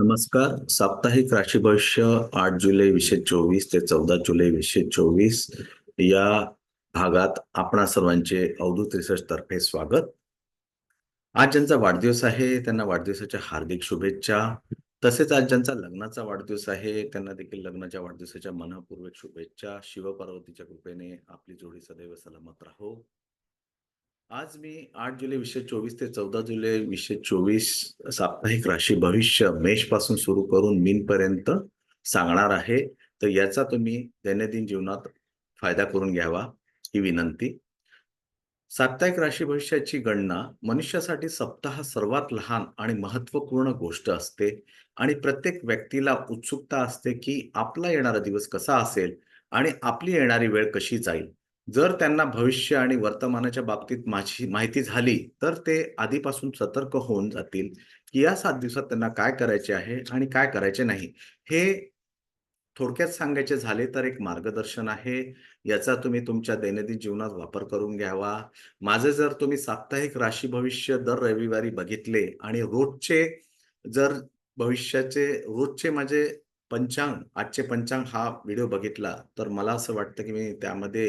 नमस्कार. साप्ताहिक राशी भविष्य आठ जुलै वीसशे चोवीस ते चौदा जुलै वीसशे चोवीस या भागात आपणा सर्वांचे अवधूत रिसर्च तर्फे स्वागत. आज ज्यांचा वाढदिवस आहे त्यांना वाढदिवसाच्या हार्दिक शुभेच्छा. तसेच आज ज्यांचा लग्नाचा वाढदिवस आहे त्यांना देखील लग्नाच्या वाढदिवसाच्या मनपूर्वक शुभेच्छा. शिवपार्वतीच्या कृपेने आपली जोडी सदैव सलामत राहो. आज मी आठ जुलै वीसशे चोवीस ते चौदा जुलै वीसशे चोवीस साप्ताहिक राशी भविष्य मेषपासून सुरू करून मीन पर्यंत सांगणार आहे. तर याचा तुम्ही दैनंदिन जीवनात फायदा करून घ्यावा ही विनंती. साप्ताहिक राशी भविष्याची गणना मनुष्यासाठी सप्ताह सर्वात लहान आणि महत्त्वपूर्ण गोष्ट असते आणि प्रत्येक व्यक्तीला उत्सुकता असते की आपला येणारा दिवस कसा असेल आणि आपली येणारी वेळ कशी जाईल. जर त्यांना भविष्य आणि वर्तमानाच्या बाबतीत माझी माहिती झाली तर ते आधीपासून सतर्क होऊन जातील की या सात दिवसात त्यांना काय करायचे आहे आणि काय करायचे नाही. हे थोडक्यात सांगायचे झाले तर एक मार्गदर्शन आहे. याचा तुम्ही तुमच्या दैनंदिन जीवनात वापर करून घ्यावा. माझे जर तुम्ही साप्ताहिक राशी भविष्य दर रविवारी बघितले आणि रोजचे जर भविष्याचे रोजचे माझे पंचांग आजचे पंचांग हा व्हिडिओ बघितला तर मला असं वाटतं की मी त्यामध्ये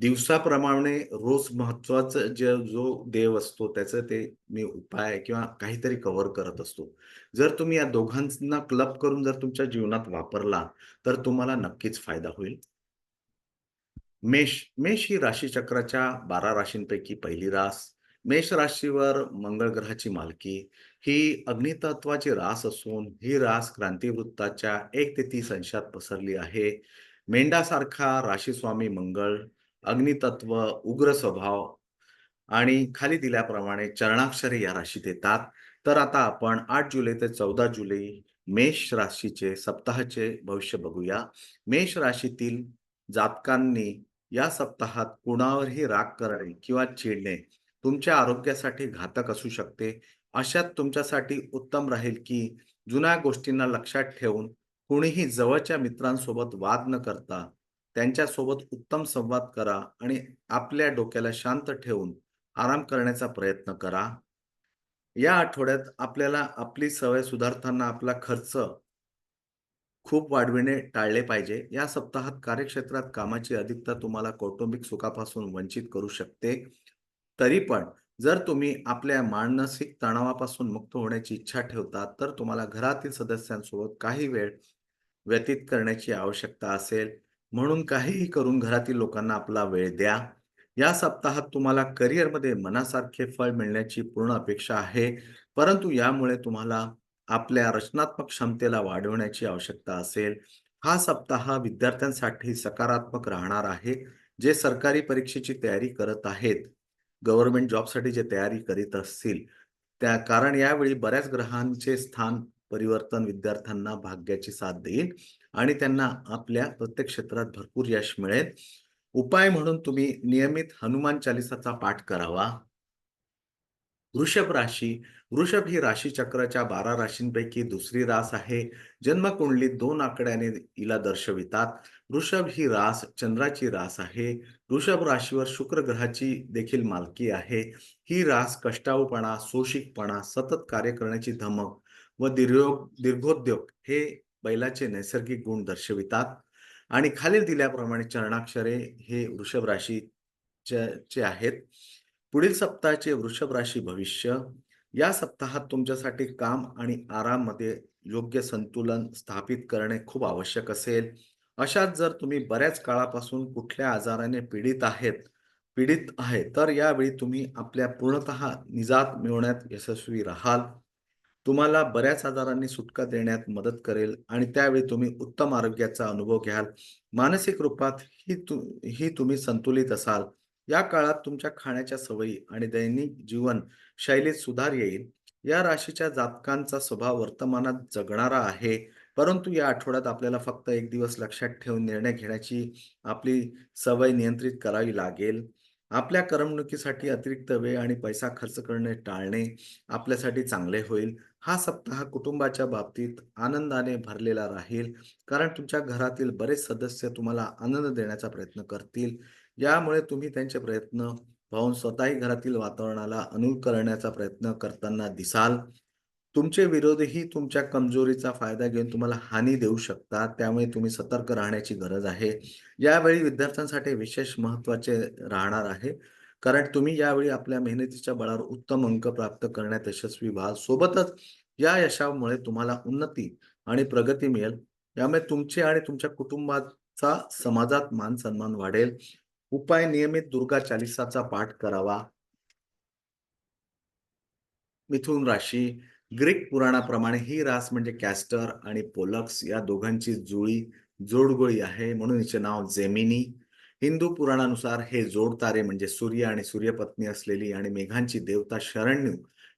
दिवसाप्रमाणे रोज महत्वाचं जे जो देव असतो त्याचं ते मी उपाय किंवा काहीतरी कव्हर करत असतो. जर तुम्ही या दोघांना क्लब करून जर तुमच्या जीवनात वापरला तर तुम्हाला नक्कीच फायदा होईल. मेष मेष ही राशीचक्राच्या बारा राशींपैकी पहिली रास. मेष राशीवर मंगळ ग्रहाची मालकी. ही अग्नितत्वाची रास असून ही रास क्रांतिवृत्ताच्या एक ते तीस अंशात पसरली आहे. मेंढासारखा राशीस्वामी मंगळ अग्नितत्व उग्र स्वभाव आणि खाली दिल्याप्रमाणे चरणाक्षरे या राशीत येतात तर आता आपण आठ जुलै ते चौदा जुलै मेष राशीचे सप्ताहाचे भविष्य बघूया. मेष राशीतील जातकांनी या सप्ताहात कुणावरही राग करणे किंवा चिडणे तुमच्या आरोग्यासाठी घातक असू शकते. अशात तुमच्यासाठी उत्तम राहील की जुन्या गोष्टींना लक्षात ठेवून कुणीही जवळच्या मित्रांसोबत वाद न करता त्यांच्यासोबत उत्तम संवाद करा आणि आपल्या डोक्याला शांत ठेवून आराम करण्याचा प्रयत्न करा. या आठवड्यात आपल्याला आपली सवय सुधारताना आपला खर्च खूप वाढविणे टाळले पाहिजे. या सप्ताहात कार्यक्षेत्रात कामाची अधिकता तुम्हाला कौटुंबिक सुखापासून वंचित करू शकते. तरी पण जर तुम्ही आपल्या मानसिक तणावापासून मुक्त होण्याची इच्छा ठेवता तर तुम्हाला घरातील सदस्यांसोबत काही वेळ व्यतीत करण्याची आवश्यकता असेल. म्हणून काहीही करून घरातील लोकांना आपला वेळ द्या. या सप्ताहात तुम्हाला करिअरमध्ये मनासारखे फळ मिळण्याची पूर्ण अपेक्षा आहे. परंतु यामुळे तुम्हाला आपल्या रचनात्मक क्षमतेला वाढवण्याची आवश्यकता असेल. हा सप्ताह विद्यार्थ्यांसाठी सकारात्मक राहणार आहे जे सरकारी परीक्षेची तयारी करत आहेत. गव्हर्नमेंट जॉबसाठी जे तयारी करीत असतील त्या कारण यावेळी बऱ्याच ग्रहांचे स्थान परिवर्तन विद्यार्थ्यांना भाग्याची साथ देईल. आणि त्यांना आपल्या प्रत्येक क्षेत्रात भरपूर यश मिळेल. उपाय म्हणून तुम्ही नियमित हनुमान चालिसाचा पाठ करावा. वृषभ राशी वृषभ ही राशी चक्राच्या बारा राशींपैकी दुसरी रास आहे. जन्मकुंडलीत दोन आकड्याने हिला दर्शवितात. वृषभ ही रास चंद्राची रास आहे. वृषभ राशीवर शुक्र ग्रहाची देखील मालकी आहे. ही रास कष्टाऊपणा सोशिकपणा सतत कार्य करण्याची धमक व दीर्घ दीर्घोद्योग हे बैलाचे नैसर्गिक गुण दर्शवितात. आणि खालील दिल्याप्रमाणे चरणाक्षरे हे वृषभ राशीचे चे आहेत. पुढील सप्ताहाचे वृषभ राशी भविष्य. या सप्ताहात तुमच्यासाठी काम आणि आराममध्ये योग्य संतुलन स्थापित करणे खूप आवश्यक असेल. अशात जर तुम्ही बऱ्याच काळापासून कुठल्या आजाराने पीडित आहेत पीडित आहे तर यावेळी तुम्ही आपल्या पूर्णतः निजात मिळवण्यात यशस्वी राहाल. तुम्हाला बऱ्याच आजारांनी सुटका देण्यात मदत करेल आणि त्यावेळी तुम्ही उत्तम आरोग्याचा अनुभव घ्याल. मानसिक रूपात ही तु ही तुम्ही संतुलित असाल. या काळात तुमच्या खाण्याच्या सवयी आणि दैनिक जीवन शैलीत सुधार येईल. या राशीच्या जातकांचा स्वभाव वर्तमानात जगणारा आहे. परंतु या आठवड्यात आपल्याला फक्त एक दिवस लक्षात ठेवून निर्णय घेण्याची आपली सवय नियंत्रित करावी लागेल. आपल्या करमणुकीसाठी अतिरिक्त वेळ आणि पैसा खर्च करणे टाळणे आपल्यासाठी चांगले होईल. हा सप्ताह कुटुंबाच्या बाबतीत आनंदाने भरलेला राहील कारण तुमच्या घरातील बरेच सदस्य तुम्हाला आनंद देण्याचा प्रयत्न करतील यामुळे तुम्ही त्यांचे प्रयत्न पाहून स्वतःही घरातील वातावरणाला अनुकूल करण्याचा प्रयत्न करताना दिसाल तुमचे विरोधीही तुमच्या कमजोरीचा फायदा घेऊन तुम्हाला हानी देऊ शकतात. त्यामुळे तुम्ही सतर्क राहण्याची गरज आहे. यावेळी विद्यार्थ्यांसाठी विशेष महत्त्वाचे राहणार आहे. कारण तुम्ही यावेळी आपल्या मेहनतीच्या बळावर उत्तम अंक प्राप्त करण्यात यशस्वी व्हाल. सोबतच या यशामुळे तुम्हाला उन्नती आणि प्रगती मिळेल. यामुळे तुमचे आणि तुमच्या कुटुंबाचा समाजात मान-सन्मान वाढेल. उपाय नियमित दुर्गा चालिसाचा पाठ करावा. मिथुन राशी ग्रीक पुराणाप्रमाणे ही रास म्हणजे कॅस्टर आणि पोलक्स या दोघांची जुळी जोडगोळी आहे म्हणून हिचे नाव जेमिनी. हिंदू पुराणानुसार हे जोडतारे म्हणजे सूर्य आणि सूर्यपत्नी असलेली आणि मेघांची देवता शरण्यू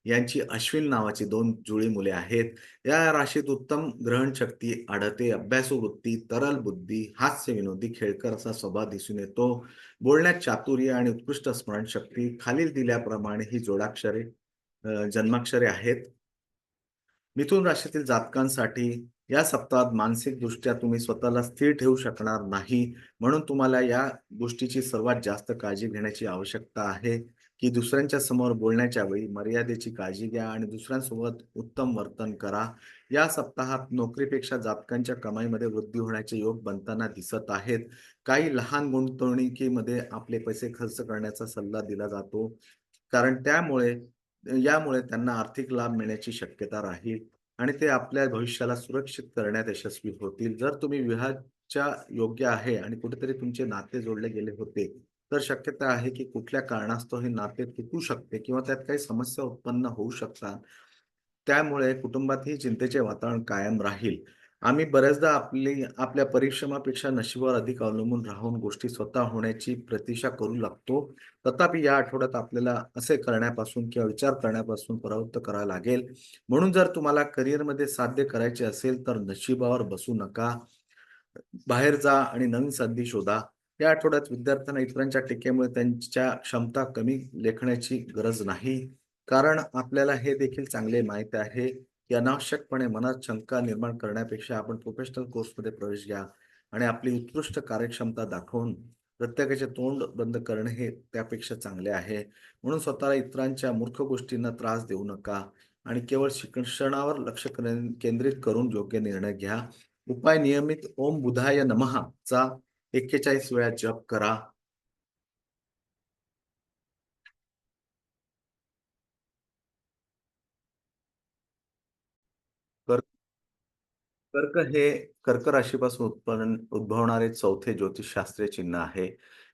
यांची अश्विन नावाची दोन जुळी मुले आहेत. या राशीत उत्तम ग्रहणशक्ती आढळते. अभ्यासू वृत्ती, तरल बुद्धी, हास्यविनोदी, खेळकर असा स्वभाव दिसून येतो. बोलण्यात चातुर्य आणि उत्कृष्ट स्मरणशक्ती. खालील दिल्याप्रमाणे ही जोडाक्षरे जन्माक्षरे आहेत. मिथुन राशीतील जातकांसाठी या सप्ताहात मानसिकदृष्ट्या तुम्ही स्वतःला स्थिर ठेवू शकणार नाही. म्हणून तुम्हाला या गोष्टीची सर्वात जास्त काळजी घेण्याची आवश्यकता आहे, की दुसऱ्यांच्या समोर बोलण्याच्या वेळी मर्यादेची काळजी घ्या आणि दुसऱ्यांसोबत उत्तम वर्तन करा. या सप्ताहात नोकरीपेक्षा जातकांच्या कमाईमध्ये वृद्धी होण्याचे योग बनताना दिसत आहेत. काही लहान गुंतवणुकीमध्ये आपले पैसे खर्च करण्याचा सल्ला दिला जातो. कारण त्यामुळे यामुळे त्यांना आर्थिक लाभ मिळण्याची शक्यता राहील आणि ते आपल्या भविष्याला सुरक्षित करण्यात यशस्वी होतील. जर तुम्ही विवाहाच्या योग्य आहे आणि कुठेतरी तुमचे नाते जोडले गेले होते, तर शक्यता आहे की कुठल्या कारणास्तव हे नाते तुटू शकते किंवा त्यात काही समस्या उत्पन्न होऊ शकतात. त्यामुळे कुटुंबातही चिंतेचे वातावरण कायम राहील. आम्ही बऱ्याचदा आपली आपल्या परिश्रमापेक्षा नशिबावर अधिक अवलंबून राहून गोष्टी स्वतः होण्याची प्रतीक्षा करू लागतो. तथापि या आठवड्यात आपल्याला असे करण्यापासून किंवा विचार करण्यापासून प्रवृत्त करावं लागेल. म्हणून जर तुम्हाला करिअरमध्ये साध्य करायचे असेल, तर नशिबावर बसू नका. बाहेर जा आणि नवीन संधी शोधा. या आठवड्यात विद्यार्थ्यांना इतरांच्या टीकेमुळे त्यांच्या क्षमता कमी लेखण्याची गरज नाही. कारण आपल्याला हे देखील चांगले माहीत आहे, की अनावश्यकपणे मनात शंका निर्माण करण्यापेक्षा आपण प्रोफेशनल कोर्समध्ये प्रवेश घ्या आणि आपली उत्कृष्ट कार्यक्षमता दाखवून प्रत्येकाचे तोंड बंद करणे हे त्यापेक्षा चांगले आहे. म्हणून स्वतःला इतरांच्या मूर्ख गोष्टींना त्रास देऊ नका आणि केवळ शिक्षणावर लक्ष केंद्रित करून योग्य निर्णय घ्या. उपाय नियमित ओम बुधाय नमः चा 41 वेळा जप करा. कर्क कर्क हे कर्क राशीपासून उत्पन्न उद्भवणारे चौथे ज्योतिषशास्त्रीय चिन्ह आहे.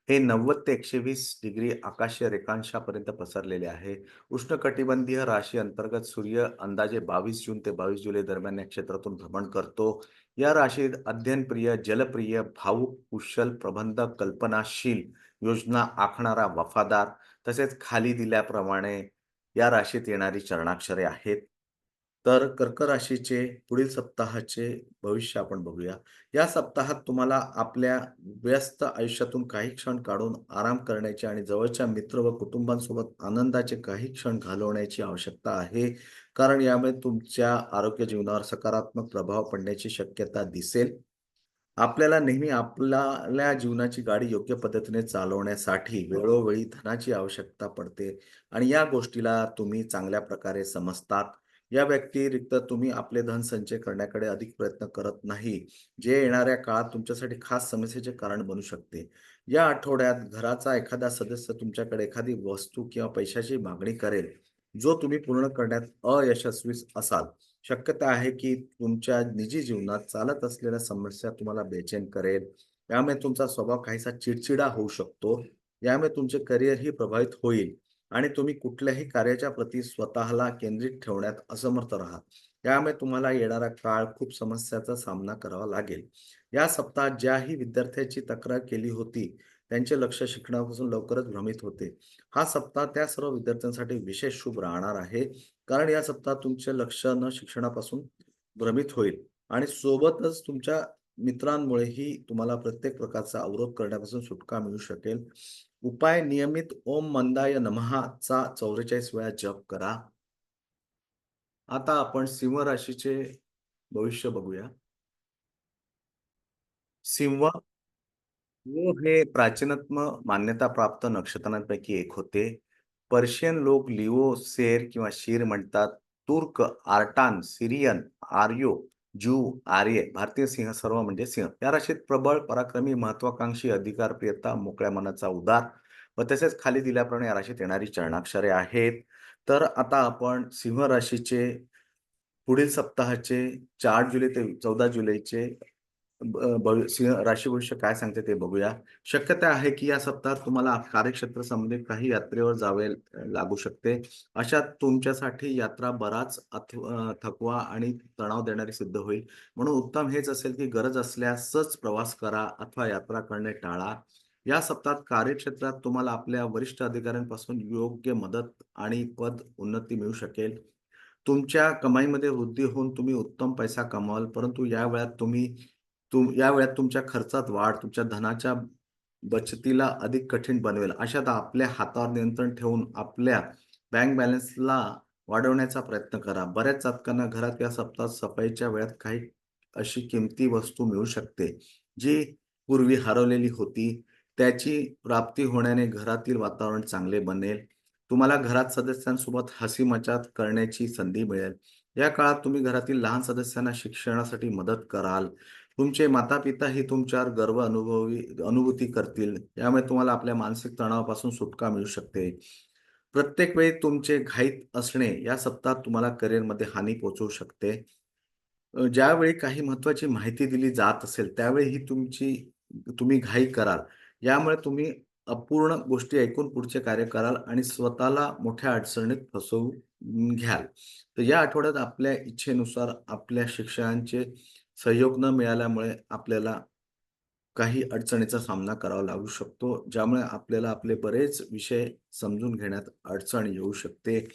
हे 90 ते 120 डिग्री आकाशीय रेखांशापर्यंत पसरलेले आहे. उष्णकटिबंधीय राशी अंतर्गत सूर्य अंदाजे 22 जून ते 22 जुलै दरम्यान या क्षेत्रातून भ्रमण करतो. या राशीत अध्ययनप्रिय, जलप्रिय, भावुक, कुशल, प्रबंधक, कल्पनाशील, योजना आखणारा, वफादार तसेच खाली दिल्याप्रमाणे या राशीत येणारी चरणाक्षरे आहेत. तर कर्क राशीचे पुढील सप्ताहाचे भविष्य आपण बघूया. या सप्ताहात तुम्हाला आपल्या व्यस्त आयुष्यातून काही क्षण काढून आराम करण्याची आणि जवळच्या मित्र व कुटुंबांसोबत आनंदाचे काही क्षण घालवण्याची आवश्यकता आहे. कारण यामुळे तुमच्या आरोग्य जीवनावर सकारात्मक प्रभाव पडण्याची शक्यता दिसेल. आपल्याला नेहमी आपल्या जीवनाची गाडी योग्य पद्धतीने चालवण्यासाठी वेळोवेळी धनाची आवश्यकता पडते आणि या गोष्टीला तुम्ही चांगल्या प्रकारे समजतात. या व्यतिरिक्त तुम्ही आपले धन संचय करण्याकडे अधिक प्रयत्न करत नाही, जे येणाऱ्या काळात तुमच्यासाठी खास समस्येचे कारण बनू शकते. या आठवड्यात घराचा एखादा सदस्य तुमच्याकडे एखादी वस्तू किंवा पैशाची मागणी करेल, जो तुम्ही पूर्ण करण्यात अयशस्वी असाल. शक्यता आहे की तुमच्या निजी जीवनात चालत असलेल्या समस्या तुम्हाला बेचैन करेल. यामुळे तुमचा स्वभाव काहीसा चिडचिडा होऊ शकतो. यामुळे तुमचे करिअरही प्रभावित होईल आणि तुम्ही कुठल्याही कार्याच्या प्रती स्वतःला केंद्रित ठेवण्यात असमर्थ राहाल. त्यामुळे तुम्हाला येणारा काळ खूप समस्याचा सामना करावा लागेल. या सप्ताहात ज्याही विद्यार्थ्याची तक्रार केली होती, त्यांचे लक्ष शिक्षणापासून लवकरच भ्रमित होते. हा सप्ताह त्या सर्व विद्यार्थ्यांसाठी विशेष शुभ राहणार आहे. कारण या सप्ताहात तुमचे लक्ष न शिक्षणापासून भ्रमित होईल आणि सोबतच तुमच्या मित्रांमुळेही तुम्हाला प्रत्येक प्रकारचा अवरोध करण्यापासून सुटका मिळू शकेल. उपाय नियमित ओम मंदाय नमहाचा चा 44 वेळा जप करा. आता आपण सिंह राशीचे भविष्य बघूया. सिंह हो हे प्राचीनत्म मान्यता प्राप्त नक्षत्रांपैकी एक होते. पर्शियन लोक लिओ, सेर किंवा शीर म्हणतात. तुर्क आर्टान सिरियन आर्यो ज्यू आर्य भारतीय सिंह सर्व म्हणजे सिंह. या राशीत प्रबळ पराक्रमी महत्वाकांक्षी अधिकारप्रियता मोकळ्या मनाचा उदार व तसेच खाली दिल्याप्रमाणे या राशीत येणारी चरणाक्षरे आहेत. तर आता आपण सिंह राशीचे पुढील सप्ताहाचे चार जुलै ते चौदा जुलैचे राशी भविष्य काय सांगते ते बघूया. शक्यता आहे की या सप्ताहात तुम्हाला कार्यक्षेत्र संबंधित काही यात्रेवर जावे लागू शकते. अशा तुमच्यासाठी यात्रा बराच थकवा आणि तणाव देणारी सिद्ध होईल. म्हणून उत्तम हेच असेल की गरज असल्यासच प्रवास करा अथवा यात्रा करणे टाळा. या सप्ताहात कार्यक्षेत्रात तुम्हाला आपल्या वरिष्ठ अधिकाऱ्यांपासून योग्य मदत आणि पद उन्नती मिळू शकेल. तुमच्या कमाईमध्ये वृद्धी होऊन तुम्ही उत्तम पैसा कमवाल परंतु या वेळात तुम्ही तुम या वेळात तुमच्या खर्चात वाढ तुमच्या धनाच्या बचतीला अधिक कठीण बनवेल. अशात आपल्या हातावर नियंत्रण ठेवून आपल्या बँक बॅलन्सला वाढवण्याचा प्रयत्न करा. बऱ्याच जातकांना घरात या सप्ताहात सफाईच्या वेळात काही अशी किमती वस्तू मिळू शकते जी पूर्वी हरवलेली होती. त्याची प्राप्ती होण्याने घरातील वातावरण चांगले बनेल. तुम्हाला घरात सदस्यांसोबत हसी मजाक करण्याची संधी मिळेल. या काळात तुम्ही घरातील लहान सदस्यांना शिक्षणासाठी मदत कराल. तुमचे माता पिता ही तुमच्यावर गर्व अनुभवी अनुभूती करतील. यामुळे तुम्हाला आपल्या मानसिक तणावापासून सुटका मिळू शकते. प्रत्येक वेळी तुमचे घाईत असणे या सप्ताहात तुम्हाला करिअरमध्ये हानी पोहोचवू शकते. ज्यावेळी काही महत्वाची माहिती दिली जात असेल त्यावेळी ही तुमची तुम्ही घाई कराल. यामुळे तुम्ही अपूर्ण गोष्टी ऐकून पुढचे कार्य कराल आणि स्वतःला मोठ्या अडचणीत फसवून घ्याल. तर या आठवड्यात आपल्या इच्छेनुसार आपल्या शिक्षकांचे सहयोग न मिळाल्यामुळे आपल्याला काही अडचणीचा सामना करावा लागू शकतो. ज्यामुळे आपल्याला आपले बरेच विषय समजून घेण्यात अडचण येऊ शकते.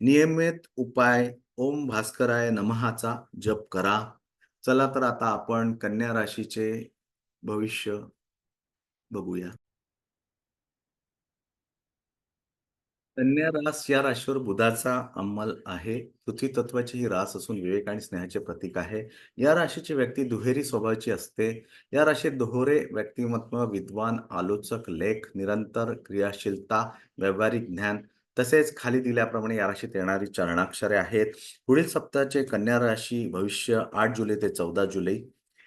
नियमित उपाय ओम भास्कराय नमहाचा जप करा. चला तर आता आपण कन्या राशीचे भविष्य बघूया. कन्या रास या राशीवर बुधाचा अंमल आहे. पृथ्वी तत्वाची ही रास असून विवेक आणि स्नेहाचे प्रतीक आहे. या राशीची व्यक्ती दुहेरी स्वभावाची असते. या राशीत दोहरे व्यक्तिमत्व विद्वान आलोचक लेख निरंतर क्रियाशीलता व्यावहारिक ज्ञान तसेच खाली दिल्याप्रमाणे या राशीत येणारी चरणाक्षरे आहेत. पुढील सप्ताहाचे कन्या राशी भविष्य आठ जुलै ते चौदा जुलै.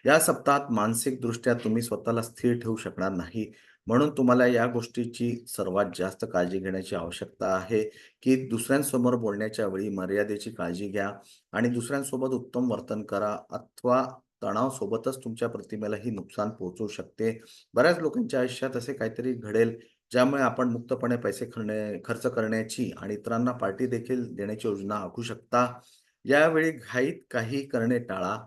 या सप्ताहात मानसिक दृष्ट्या तुम्ही स्वतःला स्थिर ठेवू शकणार नाही. म्हणून तुम्हाला या गोष्टीची सर्वात जास्त काळजी घेण्याची आवश्यकता आहे की दुसऱ्यांसमोर बोलण्याच्या वेळी मर्यादेची काळजी घ्या आणि दुसऱ्यांसोबत उत्तम वर्तन करा अथवा तणावसोबतच तुमच्या प्रतिमेलाही नुकसान पोहोचवू शकते. बऱ्याच लोकांच्या आयुष्यात असे काहीतरी घडेल ज्यामुळे आपण मुक्तपणे पैसे खरणे खर्च करण्याची आणि इतरांना पार्टी देखील देण्याची योजना आखू शकता. यावेळी घाईत काही करणे टाळा.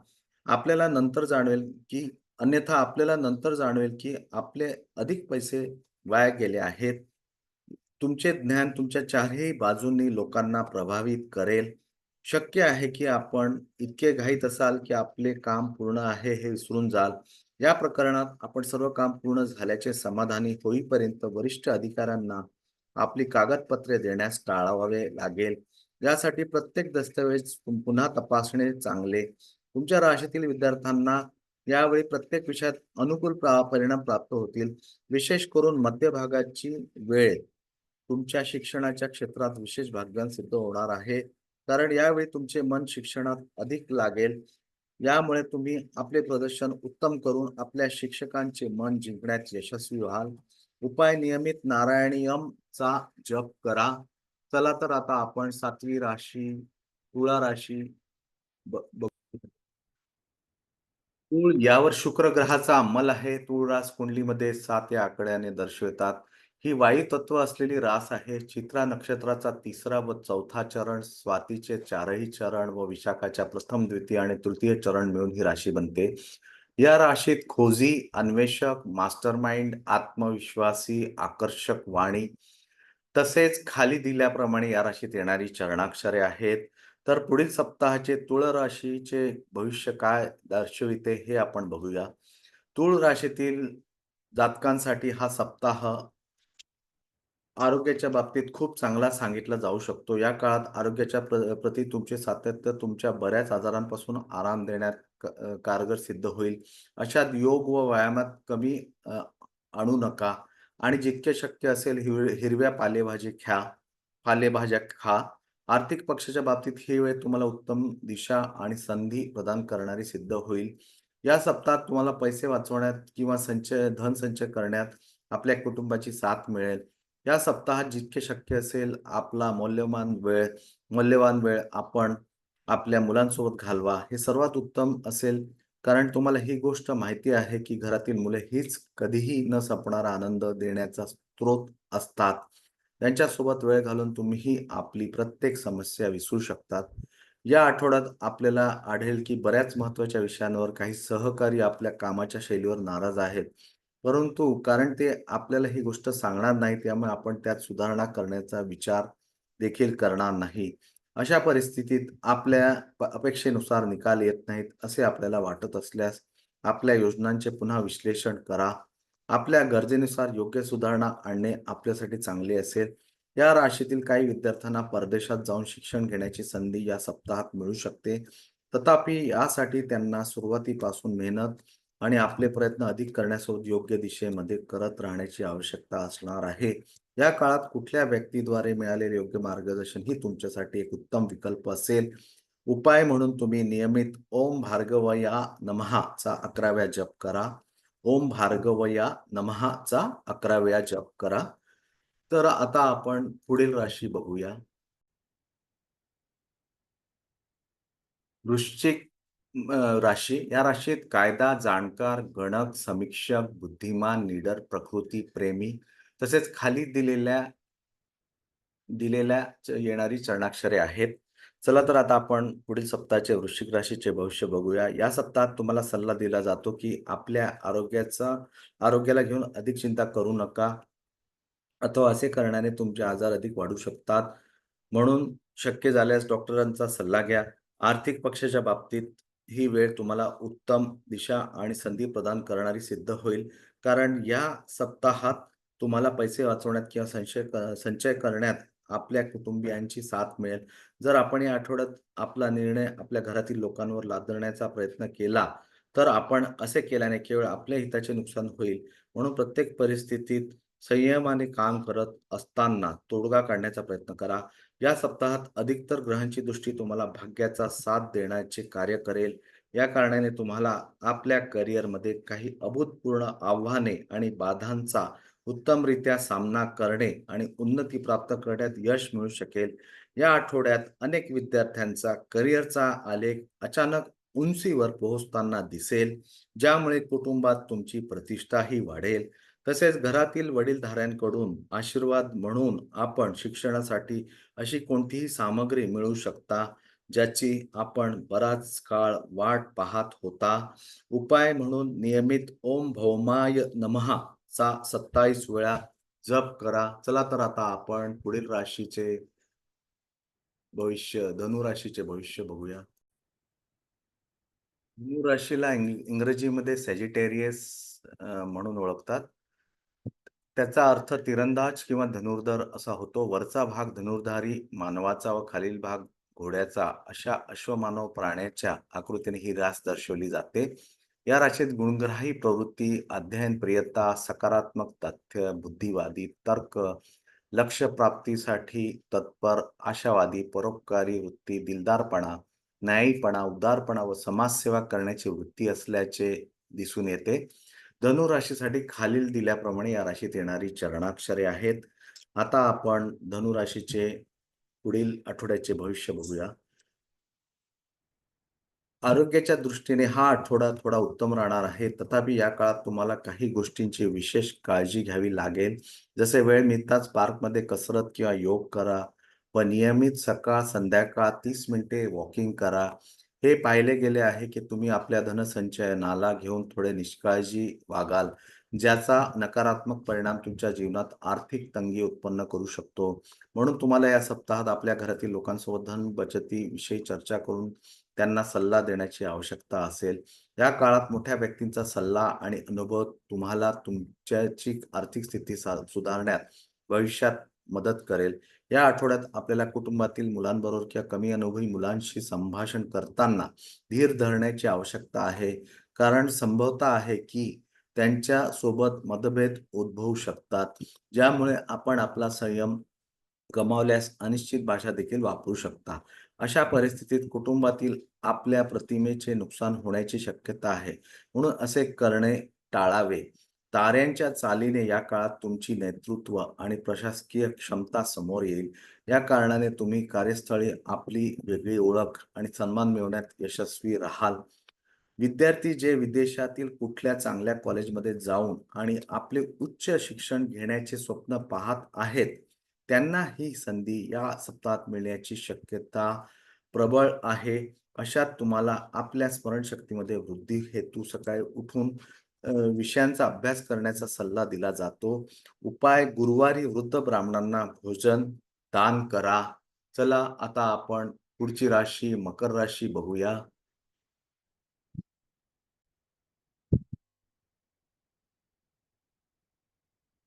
आपल्याला नंतर जाणवेल की अन्यथा आपल्याला नंतर जाणवेल की आपले अधिक पैसे वाया गेले आहेत. तुमचे ज्ञान तुमच्या चारही बाजूंनी लोकांना प्रभावित करेल. शक्य आहे की आपण इतके घाईत असाल की आपले काम पूर्ण आहे हे विसरून जाल. या प्रकरणात आपण सर्व काम पूर्ण झाल्याचे समाधानी होईपर्यंत वरिष्ठ अधिकाऱ्यांना आपली कागदपत्रे देण्यास टाळावे लागेल. यासाठी प्रत्येक दस्तऐवज पुन्हा तपासणे चांगले. तुमच्या राशीतील विद्यार्थ्यांना यावेळी प्रत्येक विषयात अनुकूल परिणाम प्राप्त होतील. विशेष करून मध्यभागाची वेळ तुमच्या शिक्षणाच्या क्षेत्रात विशेष भाग्यान सिद्ध होणार आहे. कारण यावेळी तुमचे मन शिक्षणात अधिक लागेल. यामुळे तुम्ही आपले प्रदर्शन उत्तम करून आपल्या शिक्षकांचे मन जिंकण्यात यशस्वी व्हाल. उपाय नियमित नारायणीयम चा जप करा. चला तर आता आपण सातवी राशी तुळा राशी ब- बघू. तूळ यावर शुक्र ग्रहाचा अंमल आहे. तूळ रास कुंडलीमध्ये सात या आकड्याने दर्शवितात. ही वायू तत्व असलेली रास आहे. चित्रा नक्षत्राचा तिसरा व चौथा चरण स्वातीचे चारही चरण व विशाखाच्या प्रथम द्वितीय आणि तृतीय चरण मिळून ही राशी बनते. या राशीत खोजी अन्वेषक मास्टरमाइंड आत्मविश्वासी आकर्षक वाणी तसेच खाली दिल्याप्रमाणे या राशीत येणारी चरणाक्षरे आहेत. तर पुढील सप्ताहाचे तुळ राशीचे भविष्य काय दर्शविते हे आपण बघूया. तुळ राशीतील जातकांसाठी हा सप्ताह आरोग्याच्या बाबतीत खूप चांगला सांगितला जाऊ शकतो. या काळात आरोग्याच्या प्र- प्रती तुमचे सातत्य तुमच्या बऱ्याच आजारांपासून आराम देण्यात कारगर सिद्ध होईल. अशात योग व व्यायामात कमी आणू नका आणि जितके शक्य असेल हिरव्या पालेभाजी खा पालेभाज्या खा. आर्थिक पक्षाच्या बाबतीत ही वेळ तुम्हाला उत्तम दिशा आणि संधी प्रदान करणारी सिद्ध होईल. या सप्ताहात तुम्हाला पैसे वाचवण्यात किंवा संचय धनसंचय करण्यात आपल्या कुटुंबाची साथ मिळेल. या सप्ताहात जितके शक्य असेल आपला मौल्यवान वेळ मौल्यवान वेळ आपण आपल्या मुलांसोबत घालवा. हे सर्वात उत्तम असेल कारण तुम्हाला ही गोष्ट माहिती आहे, की घरातील मुले हीच कधीही न संपणारा आनंद देण्याचा स्रोत असतात. त्यांच्यासोबत वेळ घालून तुम्हीही आपली प्रत्येक समस्या विसरू शकतात. या आठवड्यात आपल्याला आढळेल, की बऱ्याच महत्त्वाच्या विषयांवर काही सहकारी आपल्या कामाच्या शैलीवर नाराज आहेत. परंतु कारण ते आपल्याला ही गोष्ट सांगणार नाही त्यामुळे आपण त्यात सुधारणा करण्याचा विचार देखील करणार नाही. अशा परिस्थितीत आपल्या अपेक्षेनुसार निकाल येत नाहीत, असे आपल्याला वाटत असल्यास आपल्या योजनांचे पुन्हा विश्लेषण करा. आपल्या गरजेनुसार योग्य सुधारणा आणणे आपल्यासाठी चांगले असेल. या राशीतील काही विद्यार्थ्यांना परदेशात जाऊन शिक्षण घेण्याची संधी या सप्ताहात मिळू शकते. तथापि यासाठी त्यांना सुरुवातीपासून मेहनत आणि आपले प्रयत्न अधिक करण्यासोबत योग्य दिशेमध्ये करत राहण्याची आवश्यकता असणार आहे. या काळात कुठल्या व्यक्तीद्वारे मिळालेले योग्य मार्गदर्शन ही तुमच्यासाठी एक उत्तम विकल्प असेल. उपाय म्हणून तुम्ही नियमित ओम भार्गवया नमहाचा अकराव्या जप करा. ओम भार्गवया नमः अकरा वेळा जप करा. तर आता आपण पुढील राशी बघूया. वृश्चिक राशी या राशीत कायदा, जाणकार, गणक, समीक्षक, बुद्धिमान, निडर, प्रकृती प्रेमी तसेच खाली दिलेल्या दिलेल्या येणारी चरणाक्षरे आहेत. चला तर आता आपण पुढील सप्ताहाचे वृश्चिक राशीचे भविष्य बघूया. या सप्ताहात तुम्हाला सल्ला दिला जातो, की आपल्या आरोग्याचा आरोग्याला घेऊन अधिक चिंता करू नका. अथवा असे करण्याने तुमचे आजार अधिक वाढू शकतात. म्हणून शक्य झाल्यास डॉक्टरांचा सल्ला घ्या. आर्थिक पक्षाच्या बाबतीत ही वेळ तुम्हाला उत्तम दिशा आणि संधी प्रदान करणारी सिद्ध होईल. कारण या सप्ताहात तुम्हाला पैसे वाचवण्यात किंवा संशय संचय करण्यात आपल्या कुटुंबियांची साथ मिळेल. जर आपण या आठवड्यात आपला निर्णय आपल्या घरातील लोकांवर लादण्याचा प्रयत्न केला, तर आपण असे केल्याने केवळ आपल्या हिताचे नुकसान होईल. म्हणून प्रत्येक परिस्थितीत संयमाने काम करत असताना तोडगा काढण्याचा प्रयत्न करा. या सप्ताहात अधिकतर ग्रहांची दृष्टी तुम्हाला भाग्याचा साथ देण्याचे कार्य करेल. या कारणाने तुम्हाला आपल्या करिअरमध्ये काही अभूतपूर्ण आव्हाने आणि बाधांचा उत्तमरित्या सामना करणे आणि उन्नती प्राप्त करण्यात यश मिळू शकेल. या आठवड्यात अनेक विद्यार्थ्यांचा करिअरचा आलेख अचानक उंचीवर पोहोचताना दिसेल, ज्यामुळे कुटुंबात तुमची प्रतिष्ठाही वाढेल. तसेच घरातील वडीलधाऱ्यांकडून आशीर्वाद म्हणून आपण शिक्षणासाठी अशी कोणतीही सामग्री मिळू शकता, ज्याची आपण बराच काळ वाट पाहत होता. उपाय म्हणून नियमित ओम भौमाय नमः चा 27 वेळा जप करा. चला तर आता आपण पुढील राशीचे भविष्य धनु राशीचे भविष्य बघूया. धनु राशीला इंग्रजीमध्ये सॅजिटेरियस म्हणून ओळखतात. त्याचा अर्थ तिरंदाज किंवा धनुर्धर असा होतो. वरचा भाग धनुर्धारी मानवाचा व खालील भाग घोड्याचा अशा अश्वमानव प्राण्याच्या आकृतीने ही रास दर्शवली जाते. या राशीत गुणग्राही प्रवृत्ती, अध्ययनप्रियता, सकारात्मक तथ्य, बुद्धिवादी, तर्क, लक्ष्य प्राप्तीसाठी तत्पर, आशावादी, परोपकारी वृत्ती, दिलदारपणा, न्यायीपणा, उदारपणा व समाजसेवा करण्याची वृत्ती असल्याचे दिसून येते. धनु राशीसाठी खालील दिल्याप्रमाणे या राशीत येणारी चरणाक्षरे आहेत. आता आपण धनुराशीचे पुढील आठवड्याचे भविष्य बघूया. आरोग्याच्या दृष्टीने हा आठवडा थोडा उत्तम राहणार आहे. तथापि या काळात तुम्हाला काही गोष्टींची विशेष काळजी घ्यावी लागेल. जसे वेळ मिळताच पार्कमध्ये कसरत किंवा योग करा व नियमित सकाळ, संध्याकाळ तीस मिनिटे वॉकिंग करा. हे पाहिले गेले आहे, की तुम्ही आपल्या धनसंचयनाला घेऊन थोडे निष्काळजी वागाल, ज्याचा नकारात्मक परिणाम तुमच्या जीवनात आर्थिक तंगी उत्पन्न करू शकतो. म्हणून तुम्हाला या सप्ताहात आपल्या घरातील लोकांसोबत धन बचतीविषयी चर्चा करून त्यांना सल्ला देण्याची आवश्यकता असेल. या काळात मोठ्या व्यक्तींचा सल्ला आणि अनुभव तुम्हाला तुमच्याची आर्थिक स्थिती सा सुधारण्यात भविष्यात मदत करेल. या आठवड्यात आपल्याला कुटुंबातील मुलांबरोबर किंवा कमी अनुभवी मुलांशी संभाषण करताना धीर धरण्याची आवश्यकता आहे. कारण संभवता आहे, की त्यांच्यासोबत मतभेद उद्भवू शकतात. ज्यामुळे आपण आपला संयम गमावल्यास अनिश्चित भाषा देखील वापरू शकता. अशा परिस्थितीत कुटुंबातील आपल्या प्रतिमेचे नुकसान होण्याची शक्यता आहे. म्हणून असे करणे टाळावे. ताऱ्यांच्या चालीने या काळात तुमची नेतृत्व आणि प्रशासकीय क्षमता समोर येईल. या कारणाने तुम्ही कार्यस्थळी आपली वेगळी ओळख आणि सन्मान मिळवण्यात यशस्वी राहाल. विद्यार्थी जे विदेशातील कुठल्या चांगल्या कॉलेजमध्ये जाऊन आणि आपले उच्च शिक्षण घेण्याचे स्वप्न पाहत आहेत, त्यांना ही संधी या सप्ताहात मिळण्याची शक्यता प्रबळ आहे. अशात तुम्हाला आपल्या स्मरणशक्तीमध्ये वृद्धी हेतू सकाळी उठून विषयांचा अभ्यास करण्याचा सल्ला दिला जातो. उपाय गुरुवारी वृद्ध ब्राह्मणांना भोजन दान करा. चला आता आपण पुढची राशी मकर राशी बघूया.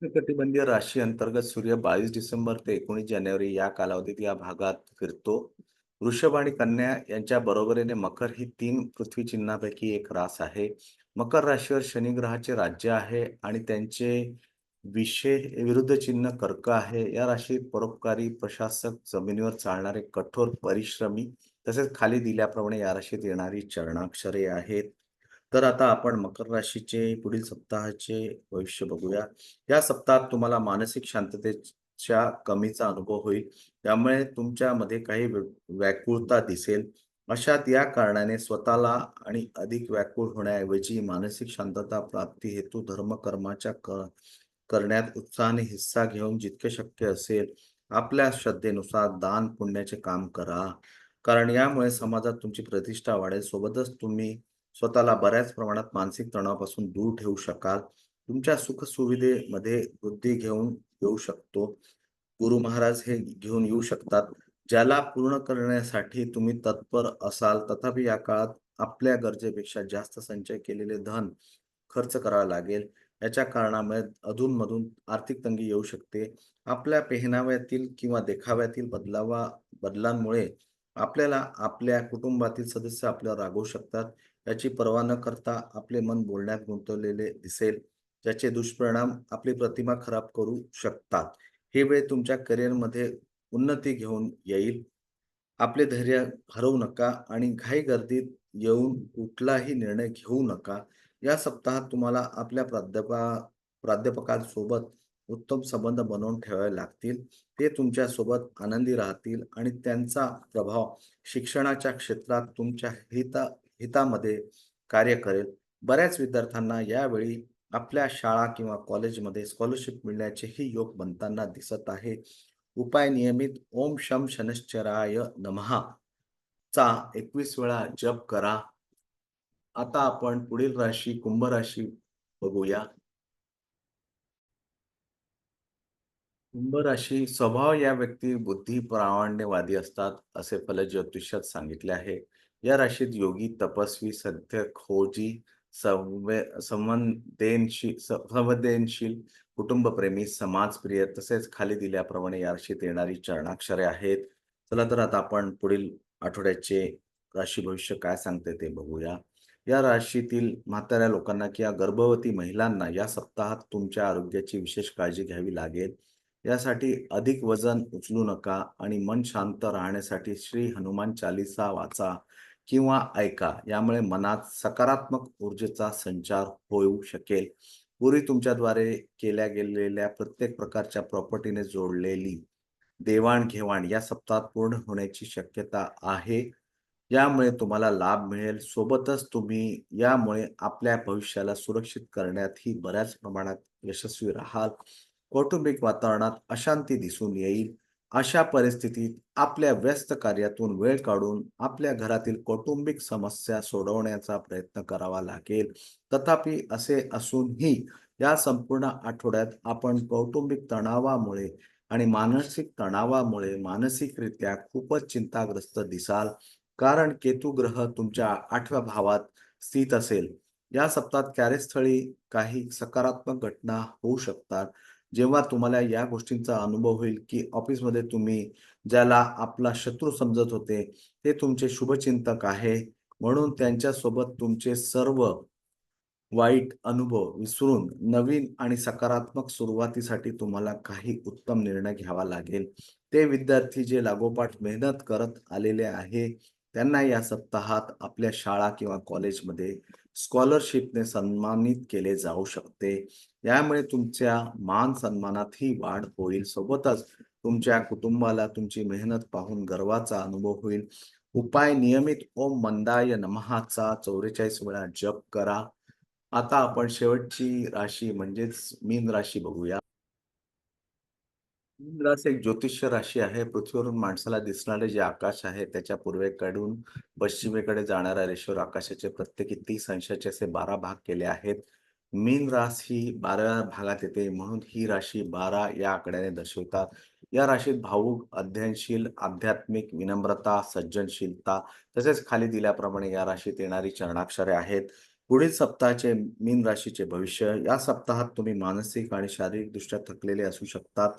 उष्णकटिबंधीय राशी अंतर्गत सूर्य 22 डिसेंबर ते 19 जानेवारी या कालावधीत या भागात फिरतो. वृषभ आणि कन्या यांच्या बरोबरीने मकर ही तीन पृथ्वी चिन्हापैकी एक रास आहे. मकर राशीवर शनिग्रहाचे राज्य आहे आणि त्यांचे विशेष विरुद्ध चिन्ह कर्क आहे. या राशीत परोपकारी, प्रशासक, जमिनीवर चालणारे कठोर परिश्रमी तसेच खाली दिल्याप्रमाणे या राशीत येणारी चरणाक्षरे आहेत. तर आता आपण मकर राशीचे पुढील सप्ताहाचे भविष्य बघूया. या सप्ताहात तुम्हाला मानसिक शांततेच्या कमीचा अनुभव होईल. त्यामुळे तुमच्यामध्ये काही व्याकुळता दिसेल. अशात या कारणाने स्वतःला आणि अधिक व्याकुळ होण्याऐवजी मानसिक शांतता प्राप्ती हेतू धर्मकर्माच्या कर करण्यात उत्साहाने हिस्सा घेऊन जितके शक्य असेल, आपल्या श्रद्धेनुसार दान पुण्याचे काम करा. कारण यामुळे समाजात तुमची प्रतिष्ठा वाढेल. सोबतच तुम्ही स्वतःला बऱ्याच प्रमाणात मानसिक तणावापासून दूर ठेवू शकाल. तुमच्या सुखसुविधेमध्ये वृद्धी घेऊन येऊ शकतो. गुरु महाराज हे घेऊन येऊ शकतात, ज्याला पूर्ण करण्यासाठी तुम्ही तत्पर असाल. तथापि या काळात आपल्या गरजेपेक्षा जास्त संचय केलेले धन खर्च करावा लागेल. याच्या कारणामुळे अधूनमधून आर्थिक तंगी येऊ शकते. आपल्या पेहनाव्यातील किंवा देखाव्यातील बदलावा बदलांमुळे आपल्याला आपल्या कुटुंबातील सदस्य आपल्यावर रागवू शकतात. याची पर्वा न करता आपले मन बोलण्यात गुंतवलेले दिसेल, ज्याचे दुष्परिणाम आपली प्रतिमा खराब करू शकतात. ही वेळ तुमच्या करिअरमध्ये उन्नती घेऊन येईल. आपले धैर्य हरवू नका आणि घाईगर्दीत येऊन कुठलाही निर्णय घेऊ नका. या सप्ताहात तुम्हाला आपल्या प्राध्यापा प्राध्यापकांसोबत उत्तम संबंध बनवून ठेवावे लागतील. ते तुमच्यासोबत आनंदी राहतील आणि त्यांचा प्रभाव शिक्षणाच्या क्षेत्रात तुमच्या हिता हितामध्ये कार्य करेल. बऱ्याच विद्यार्थ्यांना यावेळी आपल्या शाळा किंवा कॉलेजमध्ये स्कॉलरशिप मिळण्याचेही योग बनताना दिसत आहे. उपाय नियमित ओम शम शनश्चराय नमः चा 21 वेळा जप करा. आता आपण पुढील राशी कुंभ राशी बघूया. कुंभ राशी स्वभाव या व्यक्ती बुद्धी प्रामाण्यवादी असतात, असे फलज्योतिषात सांगितले आहे. या राशीत योगी, तपस्वी, सत्य, खोजी, संवे संवेदनशील संवेदनशील, कुटुंबप्रेमी, समाजप्रिय तसेच खाली दिल्याप्रमाणे या राशीत येणारी चरणाक्षरे आहेत. चला तर आता आपण पुढील आठवड्याचे राशी भविष्य काय सांगते ते बघूया. या राशीतील म्हाताऱ्या लोकांना किंवा गर्भवती महिलांना या सप्ताहात तुमच्या आरोग्याची विशेष काळजी घ्यावी लागेल. यासाठी अधिक वजन उचलू नका आणि मन शांत राहण्यासाठी श्री हनुमान चालीसा वाचा किंवा ऐका. यामुळे मनात सकारात्मक ऊर्जेचा संचार होऊ शकेल. पूर्वी तुमच्याद्वारे केल्या गेलेल्या प्रत्येक प्रकारच्या प्रॉपर्टीने जोडलेली देवाणघेवाण या सप्ताहात पूर्ण होण्याची शक्यता आहे. यामुळे तुम्हाला लाभ मिळेल. सोबतच तुम्ही यामुळे आपल्या भविष्याला सुरक्षित करण्यातही बऱ्याच प्रमाणात यशस्वी राहाल. कौटुंबिक वातावरणात अशांती दिसून येईल. अशा परिस्थितीत आपल्या व्यस्त कार्यातून वेळ काढून आपल्या घरातील कौटुंबिक समस्या सोडवण्याचा प्रयत्न करावा लागेल. तथापि असे असूनही या संपूर्ण आठवड्यात आपण कौटुंबिक तणावामुळे आणि मानसिक तणावामुळे मानसिकरित्या खूपच चिंताग्रस्त दिसाल. कारण केतू ग्रह तुमच्या आठव्या भावात स्थित असेल. या सप्ताहात कार्यस्थळी काही सकारात्मक घटना होऊ शकतात. जेव्हा तुम्हाला या गोष्टींचा अनुभव होईल, की ऑफिसमध्ये तुम्ही ज्याला आपला शत्रू समजत होते, ते तुमचे शुभचिंतक आहे. म्हणून त्यांच्यासोबत तुमचे सर्व वाईट अनुभव विसरून नवीन आणि सकारात्मक सुरुवातीसाठी तुम्हाला काही उत्तम निर्णय घ्यावा लागेल. ते विद्यार्थी जे लागोपाठ मेहनत करत आलेले आहे, त्यांना या सप्ताहात आपल्या शाळा किंवा कॉलेजमध्ये स्कॉलरशिपने सन्मानित केले जाऊ शकते. यामुळे तुमच्या मान-सन्मानातही वाढ होईल. सोबतच तुमच्या कुटुंबाला तुमची मेहनत पाहून गर्वाचा अनुभव होईल. उपाय नियमित ओम मंदाय नमहाचा चौवेचाळीस वेळा जप करा. आता आपण शेवटची राशी म्हणजेच मीन राशी बघूया. मीन राशी एक ज्योतिष्य राशी आहे. पृथ्वीवरून माणसाला दिसणारे जे आकाश आहे, त्याच्या पूर्वेकडून पश्चिमेकडे जाणाऱ्या रेषेवर आकाशाचे प्रत्येकी तीस अंशाचे असे 12 भाग केले आहेत. मीन रास ही 12व्या भागात येते, म्हणून ही राशी 12 या आकड्याने दर्शवतात. या राशीत भावुक, अध्ययनशील, आध्यात्मिक, विनम्रता, सज्जनशीलता तसेच खाली दिल्याप्रमाणे या राशीत येणारी चरणाक्षरे आहेत. पुढील सप्ताहाचे मीन राशीचे भविष्य. या सप्ताहात तुम्ही मानसिक आणि शारीरिकदृष्ट्या थकलेले असू शकतात.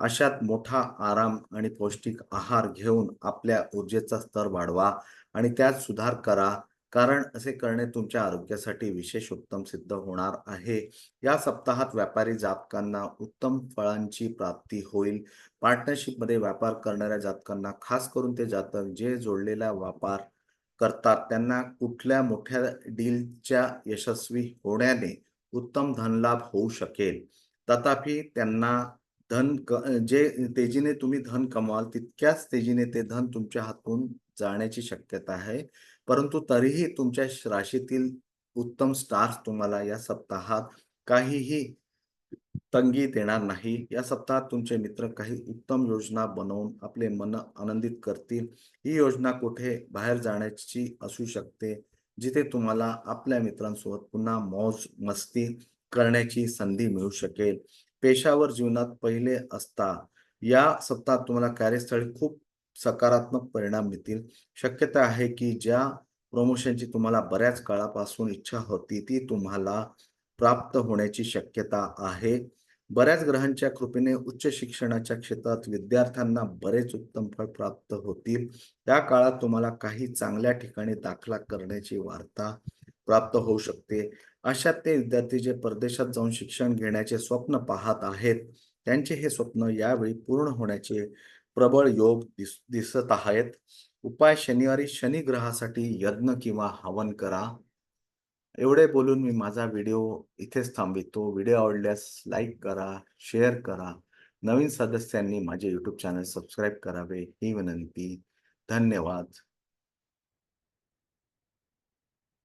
अशात मोठा आराम आणि पौष्टिक आहार घेऊन आपल्या ऊर्जेचा स्तर वाढवा आणि त्यात सुधार करा. कारण असे करणे तुमच्या आरोग्यासाठी विशेष उत्तम सिद्ध होणार आहे. या सप्ताहात व्यापारी जातकांना उत्तम फळांची प्राप्ती होईल. पार्टनरशिपमध्ये व्यापार करणाऱ्या जातकांना, खास करून ते जातक जे जोडलेला व्यापार करतात, त्यांना कुठल्या मोठ्या डीलच्या यशस्वी होण्याने उत्तम धनलाभ होऊ शकेल. तथापि त्यांना धन क जे तेजीने तुम्ही धन कमवाल, तितक्याच तेजीने ते धन तुमच्या हातून जाण्याची शक्यता आहे. परंतु तरीही तुमच्या राशीतील उत्तम स्टार्स तुम्हाला या सप्ताहात काहीही तंगी देणार नाही. या सप्ताहात तुमचे मित्र काही उत्तम योजना बनवून आपले मन आनंदित करतील. ही योजना कुठे बाहेर जाण्याची असू शकते, जिथे तुम्हाला आपल्या मित्रांसोबत पुन्हा मौज-मस्ती करण्याची संधी मिळू शकेल. पेशावर जीवनात पहिले असता या सप्ताहात तुम्हाला कार्यस्थळी खूप सकारात्मक परिणाम मिळतील. शक्यता आहे की ज्या प्रमोशनची तुम्हाला बऱ्याच काळापासून इच्छा होती, ती तुम्हाला प्राप्त होण्याची शक्यता आहे. बऱ्याच ग्रहांच्या कृपेने उच्च शिक्षणाच्या क्षेत्रात विद्यार्थ्यांना बरेच उत्तम फळ प्राप्त होतील. त्या काळात तुम्हाला काही चांगल्या ठिकाणी दाखला करण्याची वार्ता प्राप्त होऊ शकते. अशा ते विद्यार्थी जे परदेशात जाऊन शिक्षण घेण्याचे स्वप्न पाहत आहेत, त्यांचे हे स्वप्न यावेळी पूर्ण होण्याचे प्रबळ योग दिस दिसत आहेत. उपाय शनिवारी शनी ग्रहासाठी यज्ञ किंवा हवन करा. एवढे बोलून मी माझा व्हिडिओ इथेच थांबवितो. व्हिडिओ आवडल्यास लाईक करा, शेअर करा. नवीन सदस्यांनी माझे यूट्यूब चॅनल सबस्क्राईब करावे ही विनंती. धन्यवाद.